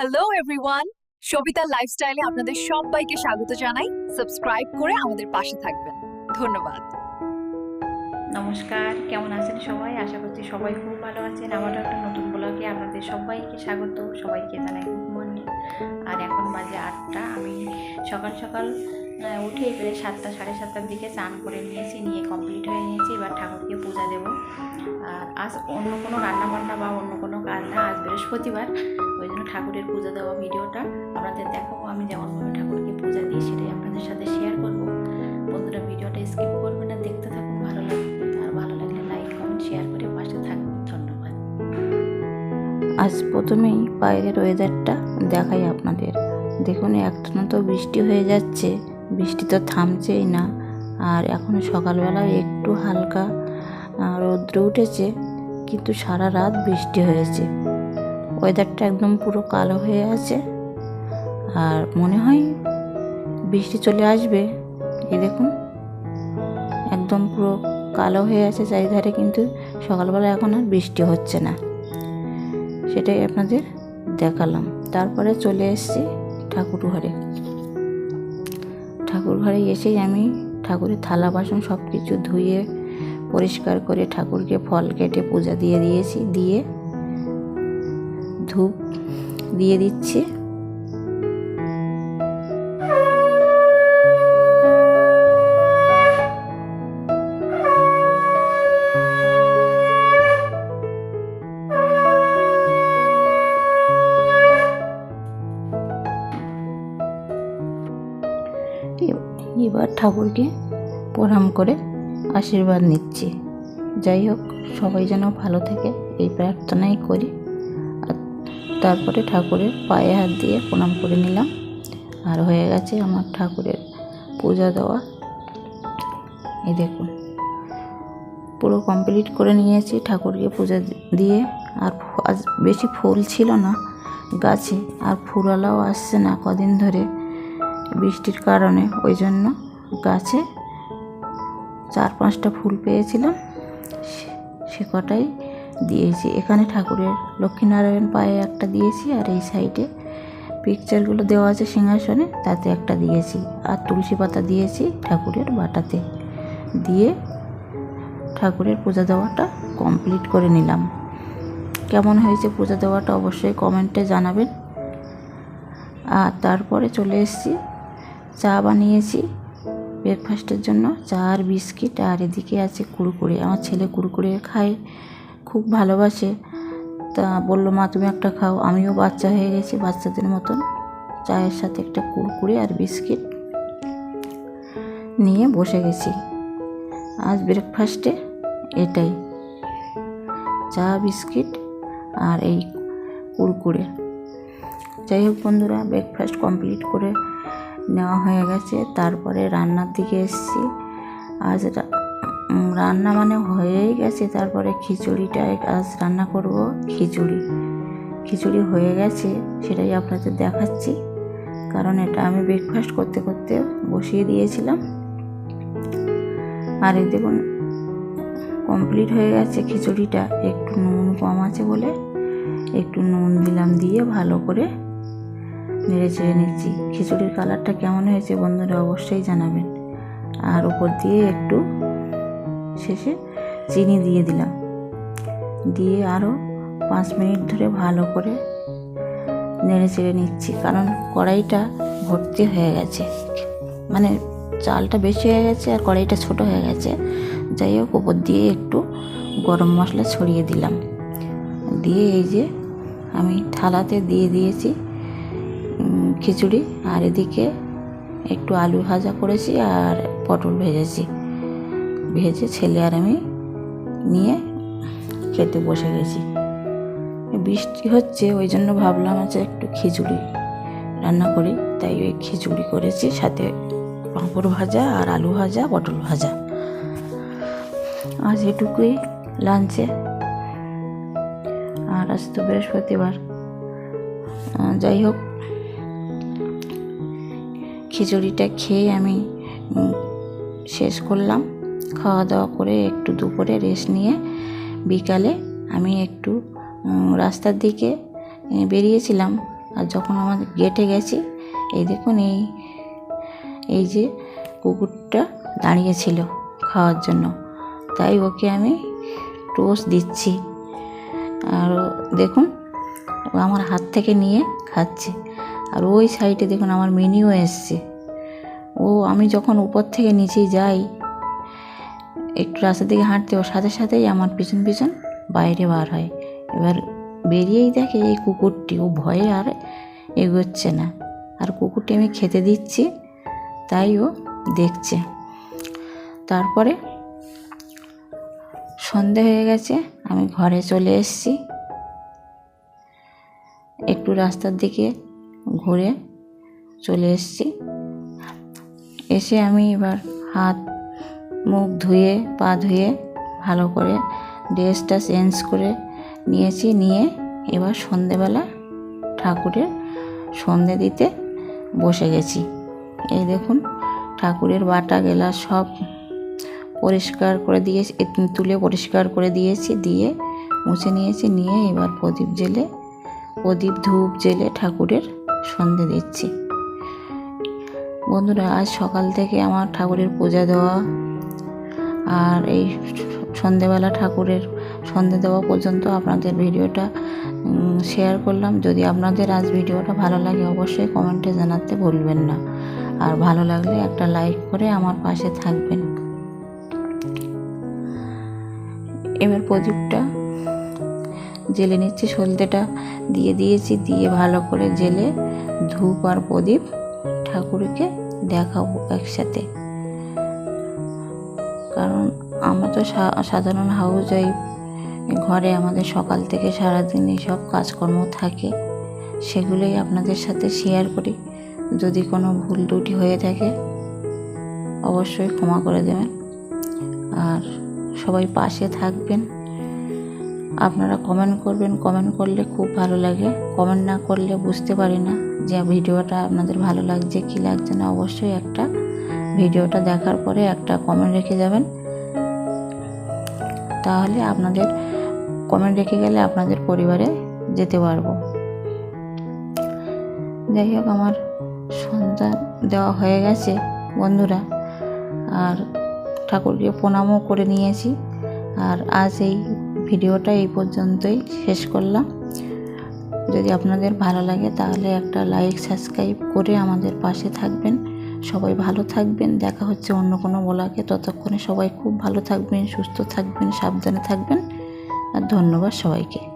Hello everyone Sabita লাইফস্টাইলে আপনাদের সবাইকে স্বাগত জানাই। সাবস্ক্রাইব করে আমাদের পাশে থাকবেন। ধন্যবাদ। নমস্কার, কেমন আছেন সবাই? আশা করছি সবাই খুব ভালো আছেন। আমারও একটা নতুন ব্লগে আপনাদের সবাইকে স্বাগত। সবাইকে জানাই গুড মর্নিং আর এখন বাজে আটটা। আমি সকাল সকাল উঠেই প্রায় সাতটা, সাড়ে সাতটার দিকে চান করে নিয়েছি, নিয়ে কমপ্লিট হয়ে নিয়েছি। এবার ঠাকুরকে পূজা দেব। আর আজ অন্য কোনো রান্না বান্না বা অন্য কোনো কাজ না। আজ বৃহস্পতিবার। ওই জন্য ঠাকুরের পূজা দেওয়া ভিডিওটা আপনাদের দেখাবো। আমি যেমনভাবে ঠাকুরকে পূজা দিই, সেটাই আপনাদের সাথে শেয়ার করব। বন্ধুরা, ভিডিওটা স্কিপ করবেন না, দেখতে থাকুন, ভালো লাগবে আর ভালো লাগলে লাইক কমেন্ট শেয়ার করে পাশে থাকবেন। ধন্যবাদ। আজ প্রথমেই বাইরের ওয়েদারটা দেখাই আপনাদের। দেখুন, একটানা তো বৃষ্টি হয়ে যাচ্ছে। বৃষ্টি তো থামছেই না। আর এখন সকালবেলায় একটু হালকা রৌদ্র উঠেছে, কিন্তু সারা রাত বৃষ্টি হয়েছে। ওয়েদারটা একদম পুরো কালো হয়ে আছে। আর মনে হয় বৃষ্টি চলে আসবে। এই দেখুন, একদম পুরো কালো হয়ে আছে চারিধারে, কিন্তু সকালবেলা এখন আর বৃষ্টি হচ্ছে না। সেটাই আপনাদের দেখালাম। তারপরে চলে এসেছি ঠাকুর ঘরে। ঠাকুর ঘরে এসেই আমি ঠাকুরের থালা, বাসন সব কিছু ধুয়ে, পরিষ্কার করে ঠাকুরকে ফল কেটে, পূজা দিয়ে দিয়েছি। দিয়ে ধূপ দিয়ে দিচ্ছি। এবার ঠাকুরকে প্রণাম করে আশীর্বাদ নিচ্ছি। যাই হোক, সবাই যেন ভালো থাকে, এই প্রার্থনাই করি। তারপরে ঠাকুরের পায়ে হাত দিয়ে প্রণাম করে নিলাম। আর হয়ে গেছে আমার ঠাকুরের পূজা দেওয়া। এই দেখুন, পুরো কমপ্লিট করে নিয়েছি ঠাকুরকে পূজা দিয়ে। আর আজ বেশি ফুল ছিল না গাছে, আর ফুলওয়ালাও আসছে না কদিন ধরে বৃষ্টির কারণে। ওই জন্য গাছে চার পাঁচটা ফুল পেয়েছিলাম। সে কটাই দিয়েছি। এখানে ঠাকুরের লক্ষ্মীনারায়ণ পায়ে একটা দিয়েছি আর এই সাইডে পিকচারগুলো দেওয়া আছে সিংহাসনে, তাতে একটা দিয়েছি। আর তুলসী পাতা দিয়েছি ঠাকুরের বাটাতে। দিয়ে ঠাকুরের পূজা দেওয়াটা কমপ্লিট করে নিলাম। কেমন হয়েছে পূজা দেওয়াটা অবশ্যই কমেন্টে জানাবেন। আর তারপরে চলে এসেছি, চা বানিয়েছি ব্রেকফাস্টের জন্য। চা আর বিস্কিট, আর এদিকে আছে কুড়কুড়ে আমার ছেলে কুড়কুড়ে খায়। খুব ভালোবাসে। তা বলল, মা, তুমি একটা খাও। আমিও বাচ্চা হয়ে গেছি, বাচ্চাদের মতন। চায়ের সাথে একটা কুড়কুড়ে আর বিস্কিট নিয়ে বসে গেছি। আজ ব্রেকফাস্টে এটাই। চা, বিস্কিট আর এই কুড়কুড়ে যাই হোক বন্ধুরা ব্রেকফাস্ট কমপ্লিট করে নেওয়া হয়ে গেছে। তারপরে রান্নার দিকে এসেছি। আজ রান্না মানে হয়েই গেছে। তারপরে খিচুড়িটা আজ রান্না করব, খিচুড়ি। খিচুড়ি হয়ে গেছে, সেটাই আপনাদের দেখাচ্ছি। কারণ এটা আমি ব্রেকফাস্ট করতে করতে বসিয়ে দিয়েছিলাম। আর এই দেখুন কমপ্লিট হয়ে গেছে খিচুড়িটা। একটু নুন কম আছে বলে একটু নুন দিলাম দিয়ে ভালো করে নেড়ে চেড়ে নিচ্ছি। খিচুড়ির কালারটা কেমন হয়েছে বন্ধুরা অবশ্যই জানাবেন। আর উপর দিয়ে একটু শেষে চিনি দিয়ে দিলাম। দিয়ে আরও পাঁচ মিনিট ধরে ভালো করে নেড়ে চেড়ে নিচ্ছি, কারণ কড়াইটা ভর্তি হয়ে গেছে। মানে চালটা বেশি হয়ে গেছে আর কড়াইটা ছোট হয়ে গেছে। যাই হোক, উপর দিয়ে একটু গরম মশলা ছড়িয়ে দিলাম। দিয়ে এই যে আমি থালাতে দিয়ে দিয়েছি খিচুড়ি। আর এদিকে একটু আলু ভাজা করেছি আর পটল ভেজেছি। ভেজে ছেলে আর আমি নিয়ে খেতে বসে গেছি। বৃষ্টি হচ্ছে, ওই জন্য ভাবলাম আছে একটু খিচুড়ি রান্না করি। তাই ওই খিচুড়ি করেছি, সাথে পাঁপড় ভাজা আর আলু ভাজা, পটল ভাজা। আজ এটুকুই লাঞ্চে। আর আজ তো বৃহস্পতিবার। যাই হোক, খিচুড়িটা খেয়ে আমি শেষ করলাম। খাওয়া দাওয়া করে একটু দুপুরে রেস্ট নিয়ে বিকালে আমি একটু রাস্তার দিকে বেরিয়েছিলাম। আর যখন আমার গেটে গেছি, এই দেখুন এই এই যে কুকুরটা দাঁড়িয়েছিল খাওয়ার জন্য। তাই ওকে আমি টোস্ট দিচ্ছি। আর দেখুন, ও আমার হাত থেকে নিয়ে খাচ্ছে। আর ওই সাইডে দেখুন আমার মিনিও এসছে। ও, আমি যখন উপর থেকে নিচে যাই একটু রাস্তার দিকে হাঁটতে ওর সাথে সাথেই আমার পিছন পিছন বাইরে বার হয়। এবার বেরিয়েই দেখে এই কুকুরটি, ও ভয়ে আর এগোচ্ছে না। আর কুকুরটি আমি খেতে দিচ্ছি, তাই ও দেখছে। তারপরে সন্ধে হয়ে গেছে, আমি ঘরে চলে এসেছি। একটু রাস্তার দিকে ঘুরে চলে এসেছি। এসে আমি এবার হাত মুখ ধুয়ে, পা ধুয়ে ভালো করে ড্রেসটা চেঞ্জ করে নিয়েছি। নিয়ে এবার সন্ধেবেলা ঠাকুরের সন্ধে দিতে বসে গেছি। এই দেখুন, ঠাকুরের বাটা গেলা সব পরিষ্কার করে দিয়েছি তুলে পরিষ্কার করে দিয়েছি, দিয়ে মুছে নিয়েছি। নিয়ে এবার প্রদীপ জেলে, প্রদীপ ধূপ জেলে ঠাকুরের সন্ধে দিচ্ছি। বন্ধুরা, আজ সকাল থেকে আমার ঠাকুরের পূজা দেওয়া আর এই সন্ধেবেলা ঠাকুরের সন্ধে দেওয়া পর্যন্ত আপনাদের ভিডিওটা শেয়ার করলাম। যদি আপনাদের আজ ভিডিওটা ভালো লাগে, অবশ্যই কমেন্টে জানাতে ভুলবেন না। আর ভালো লাগলে একটা লাইক করে আমার পাশে থাকবেন। এবার প্রদীপটা জেলে নিচ্ছি। সলতেটা দিয়ে দিয়েছি, দিয়ে ভালো করে জেলে ধূপ আর প্রদীপ ঠাকুরকে দেখাবো একসাথে। কারণ আমরা তো সাধারণ হাউস ওয়াইফ ঘরে আমাদের সকাল থেকে সারাদিন সব কাজকর্ম থাকে, সেগুলোই আপনাদের সাথে শেয়ার করি। যদি কোনো ভুল ত্রুটি হয়ে থাকে, অবশ্যই ক্ষমা করে দেবেন। আর সবাই পাশে থাকবেন। আপনারা কমেন্ট করবেন কমেন্ট করলে খুব ভালো লাগে। কমেন্ট না করলে বুঝতে পারি না যে ভিডিওটা আপনাদের ভালো লাগছে, কি লাগছে না। অবশ্যই একটা ভিডিওটা দেখার পরে একটা কমেন্ট রেখে যাবেন। তাহলে আপনাদের কমেন্ট রেখে গেলে আপনাদের পরিবারে যেতে পারব। যাই হোক, আমার সন্ধ্যা দেওয়া হয়ে গেছে, বন্ধুরা। আর ঠাকুরকে প্রণামও করে নিয়েছি। আর আজ এই ভিডিওটা এই পর্যন্তই শেষ করলাম। যদি আপনাদের ভালো লাগে, তাহলে একটা লাইক সাবস্ক্রাইব করে আমাদের পাশে থাকবেন। সবাই ভালো থাকবেন, দেখা হচ্ছে অন্য কোনো বলাকে ততক্ষণে সবাই খুব ভালো থাকবেন, সুস্থ থাকবেন, সাবধানে থাকবেন। আর ধন্যবাদ সবাইকে।